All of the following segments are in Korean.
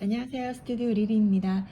안녕하세요. 스튜디오 리리입니다.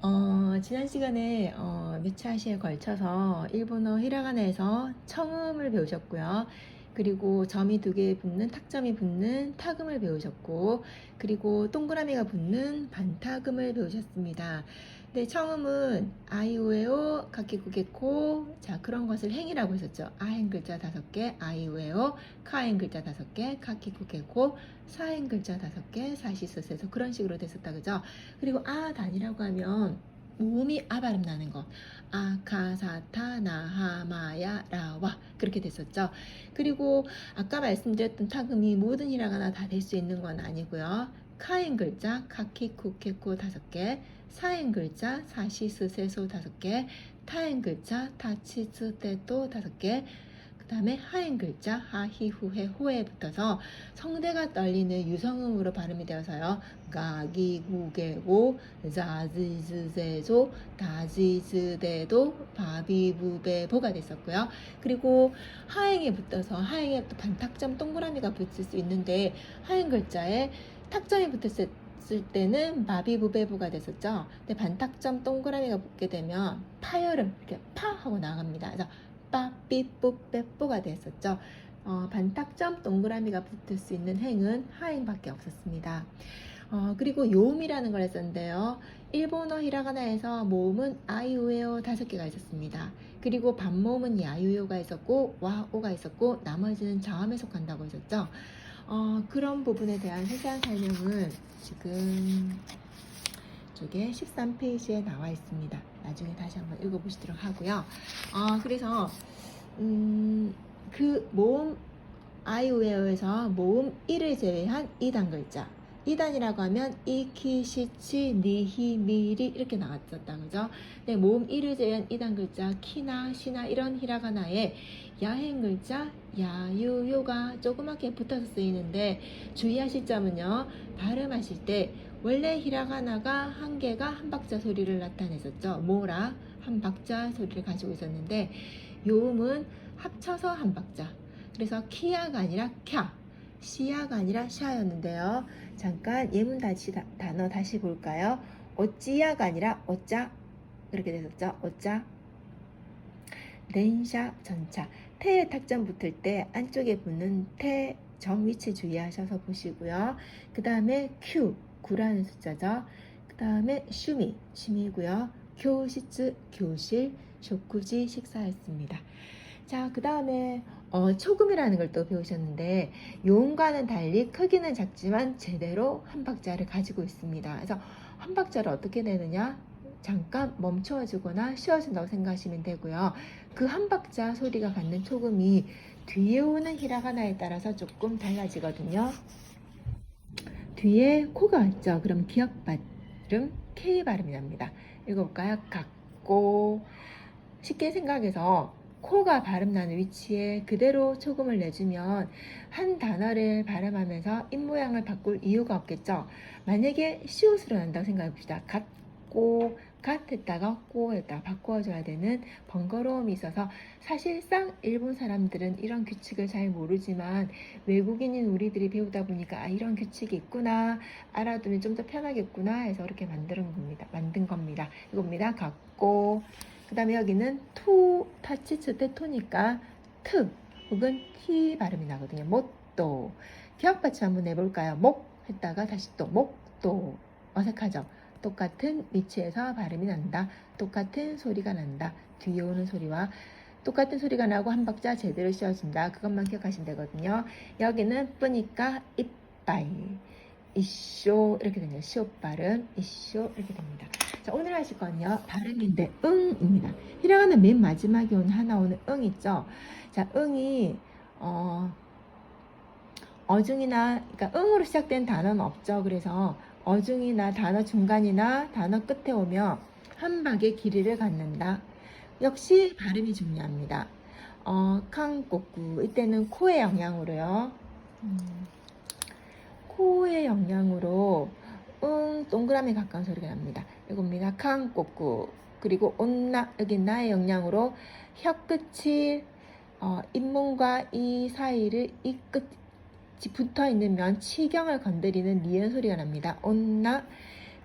어, 지난 시간에 어, 몇 차시에 걸쳐서 일본어 히라가나에서 청음을 배우셨고요. 그리고 점이 두 개 붙는 탁점이 붙는 타금을 배우셨고, 그리고 동그라미가 붙는 반타금을 배우셨습니다. 근데 청음은 아이오에오, 가키구게코, 자 그런 것을 행이라고 했었죠. 아행 글자 다섯 개, 아이오에오, 카행 글자 다섯 개, 가키구게코, 사행 글자 다섯 개, 사시스에서 그런 식으로 됐었다 그죠? 그리고 아 단이라고 하면 모음이 아 발음 나는 거 아카사타 나하마야 라와. 그렇게 됐었죠. 그리고 아까 말씀드렸던 타금이 모든 히라가나 다 될 수 있는 건 아니고요. 카엔 글자 카키쿠케코 다섯 개, 사엔 글자 사시스세소 다섯 개, 타엔 글자 타치스테또 다섯 개, 그 다음에 하엔 글자 하 히 후 해 호에 붙어서 성대가 떨리는 유성음으로 발음이 되어서요. 가 기 구 게 고 자 지즈세조 다 지 즈 데 도 바 비부베보가 됐었고요. 그리고 하행에 붙어서 하행에 또 반탁점 동그라미가 붙을 수 있는데 하행 글자에 탁점이 붙었을 때는 바비부베보가 됐었죠. 근데 반탁점 동그라미가 붙게 되면 파열음 이렇게 파 하고 나갑니다. 그래서 빠 삐뿌빼뽀가 됐었죠. 어, 반탁점 동그라미가 붙을 수 있는 행은 하행밖에 없었습니다. 어, 그리고 요음이라는 걸 했었는데요. 일본어 히라가나에서 모음은 아이오에오 다섯 개가 있었습니다. 그리고 반모음은 야유요가 있었고 와오가 있었고 나머지는 자음에 속한다고 했었죠. 어, 그런 부분에 대한 세세한 설명은 지금 쪽에 13페이지에 나와 있습니다. 나중에 다시 한번 읽어보시도록 하고요. 어, 그래서 음, 그 모음 아이오에오에서 모음 1을 제외한 2단 글자. 2단이라고 하면 이키 시치 니히 미리 이렇게 나왔었다 그죠? 네, 모음 1을 제외한 2단 글자 키나 시나 이런 히라가나에 야행 글자 야유 요가 조그맣게 붙어서 쓰이는데 주의하실 점은요. 발음하실 때 원래 히라가나가 한 개가 한 박자 소리를 나타냈었죠. 모라? 한 박자 소리를 가지고 있었는데 요음은 합쳐서 한 박자 그래서 키야가 아니라 캬 시야가 아니라 샤였는데요 잠깐 예문 다시 다- 단어 다시 볼까요 어찌야가 아니라 어짜 그렇게 됐었죠 어짜 렌샤 전차 태에 탁점 붙을 때 안쪽에 붙는 태 점 위치 주의하셔서 보시고요. 그 다음에 Q, 9라는 숫자죠. 그 다음에 슈미, 춤이고요. 교시츠, 교실, 쇼쿠지, 식사였습니다. 자, 그 다음에 어, 초금이라는 걸 또 배우셨는데 요음과는 달리 크기는 작지만 제대로 한 박자를 가지고 있습니다. 그래서 한 박자를 어떻게 내느냐? 잠깐 멈춰주거나 쉬어준다고 생각하시면 되고요. 그 한 박자 소리가 갖는 초금이 뒤에 오는 히라가나에 따라서 조금 달라지거든요. 뒤에 코가 있죠. 그럼 기억 발음 K 발음이 납니다. 읽어볼까요? 갖고 쉽게 생각해서 코가 발음 나는 위치에 그대로 초금을 내주면 한 단어를 발음하면서 입 모양을 바꿀 이유가 없겠죠. 만약에 시옷으로 난다고 생각해 봅시다. 갖고 갓 했다가 꼬 했다가 바꿔줘야 되는 번거로움이 있어서 사실상 일본 사람들은 이런 규칙을 잘 모르지만 외국인인 우리들이 배우다 보니까 아 이런 규칙이 있구나 알아두면 좀 더 편하겠구나 해서 이렇게 만든 겁니다. 만든 겁니다. 이겁니다. 갖고 그 다음에 여기는 투 타치츠 때 토니까 트 혹은 티 발음이 나거든요. 못도 기억 받침 한번 내볼까요? 목 했다가 다시 또 목도 어색하죠? 똑같은 위치에서 발음이 난다. 똑같은 소리가 난다. 뒤에 오는 소리와 똑같은 소리가 나고 한 박자 제대로 씌워준다. 그것만 기억하시면 되거든요. 여기는 뿌니까 이빨, 이쇼 이렇게 됩니다. 시오 발음, 이쇼 이렇게 됩니다. 자 오늘 하실 건요 발음인데 응입니다. 히라가나 맨 마지막에 오는 하나 오는 응 있죠. 자 응이 어 어중이나 그러니까 응으로 시작된 단어는 없죠. 그래서 어중이나 단어 중간이나 단어 끝에 오면 한 박의 길이를 갖는다. 역시 발음이 중요합니다. 어, 캉꼬꾸 이때는 코의 영향으로요. 음, 코의 영향으로 응 동그라미 가까운 소리가 납니다. 이겁니다. 캉꼬꾸 그리고 온나 여기 나의 영향으로 혀 끝이 어, 잇몸과 이 사이를 이 끝, 붙어 있는 면 치경을 건드리는 니은 소리가 납니다. 온나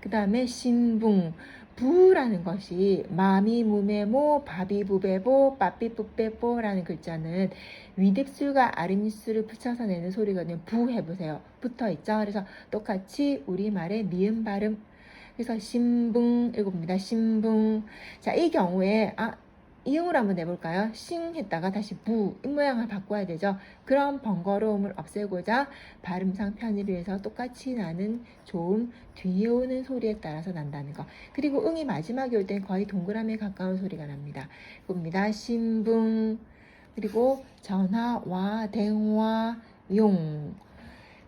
그 다음에 신붕, 부라는 것이 마미 무메모 바비 부베보 빠삐 뿌빼뽀라는 글자는 위듭술과 아랫입술을 붙여서 내는 소리거든요. 부 해보세요. 붙어 있죠. 그래서 똑같이 우리말의 미음 발음. 그래서 신붕 읽어봅니다. 신붕. 자, 이 경우에 아 이응으로 한번 내볼까요? 싱 했다가 다시 부, 입모양을 바꿔야 되죠. 그런 번거로움을 없애고자 발음상 편의를 위해서 똑같이 나는 좋음, 뒤에 오는 소리에 따라서 난다는 거. 그리고 응이 마지막에 올 땐 거의 동그라미에 가까운 소리가 납니다. 봅니다. 신붕, 그리고 전화, 와, 댕화, 용.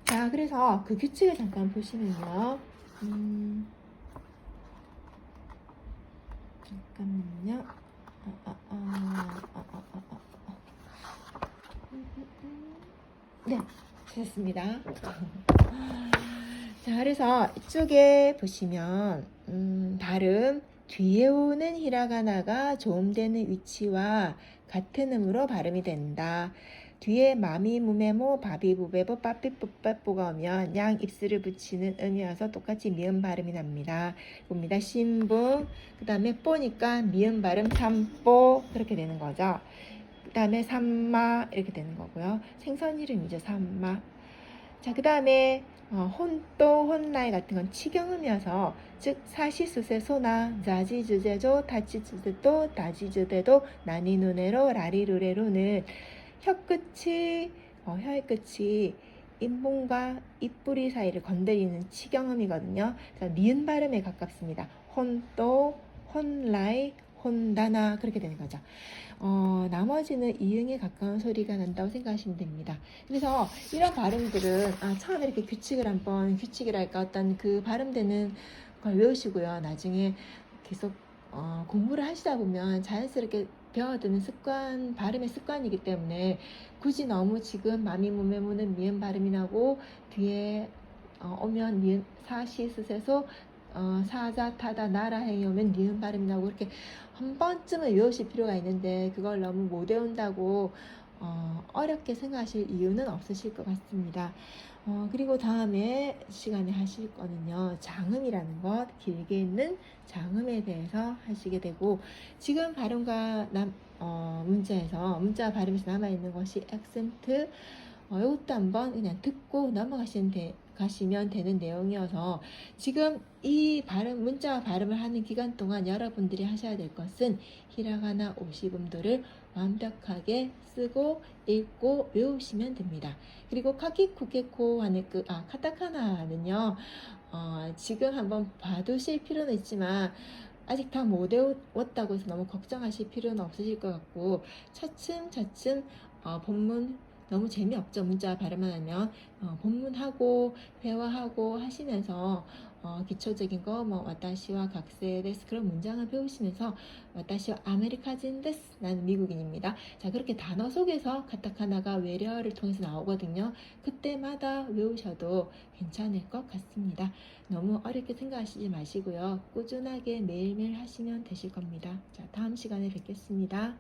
자, 그래서 그 규칙을 잠깐 보시면요. 음, 잠깐만요. 네, 됐습니다. 자, 그래서 이쪽에 보시면 음, 발음 뒤에 오는 히라가나가 조음되는 위치와 같은 음으로 발음이 된다. 뒤에 마미 무메모 바비 부베보 빠삐 뿌빠뽀가 오면 양 입술을 붙이는 음이어서 똑같이 미음 발음이 납니다. 봅니다. 신붕 그 다음에 뽀니까 미음 발음 삼뽀 그렇게 되는 거죠. 그 다음에 삼마 이렇게 되는 거고요. 생선 이름이죠. 삼마. 자, 그 다음에 어, 혼또 혼라이 같은 건 치경음이어서 즉 사시수세 소나 자지주제조 다치주제도 다지주대도 나니누네로 라리루레로는 혀끝이 어, 혀의 끝이 잇몸과 입뿌리 사이를 건드리는 치경음이거든요. 그래서 니은 발음에 가깝습니다. 혼또 혼라이 혼다나 그렇게 되는 거죠. 어, 나머지는 이응에 가까운 소리가 난다고 생각하시면 됩니다. 그래서 이런 발음들은 아, 처음에 이렇게 규칙을 한번 규칙이랄까 어떤 그 발음되는 걸 외우시고요. 나중에 계속 어, 공부를 하시다 보면 자연스럽게 배워드는 습관, 발음의 습관이기 때문에 굳이 너무 지금 마미 무메무는 미음 발음이 나고 뒤에 어, 오면 미음 사시스에서 어, 사자 타다 나라 행이 오면 니은 발음이 나고 이렇게 한 번쯤은 외우실 필요가 있는데 그걸 너무 못 외운다고 어, 어렵게 생각하실 이유는 없으실 것 같습니다. 어, 그리고 다음에 시간에 하실 거는요, 장음이라는 것, 길게 있는 장음에 대해서 하시게 되고, 지금 발음과 남, 어, 문자에서, 문자 발음에서 남아있는 것이 액센트, 어, 이것도 한번 그냥 듣고 넘어가시면 돼, 가시면 되는 내용이어서 지금 이 발음 문자와 발음을 하는 기간 동안 여러분들이 하셔야 될 것은 히라가나 50음도를 완벽하게 쓰고 읽고 외우시면 됩니다. 그리고 카키쿠케코 하는 그아 카타카나는요. 어, 지금 한번 봐두실 필요는 있지만 아직 다 못 외웠다고 해서 너무 걱정하실 필요는 없으실 것 같고 차츰차츰 어, 본문 너무 재미없죠. 문자 발음만 하면 어, 본문하고 회화하고 하시면서 어, 기초적인 거뭐 와타시와 각세데스 그런 문장을 배우시면서 와타시와 아메리카진 데스 나는 미국인입니다. 자 그렇게 단어 속에서 카타카나가 외래어를 통해서 나오거든요. 그때마다 외우셔도 괜찮을 것 같습니다. 너무 어렵게 생각하시지 마시고요. 꾸준하게 매일매일 하시면 되실 겁니다. 자 다음 시간에 뵙겠습니다.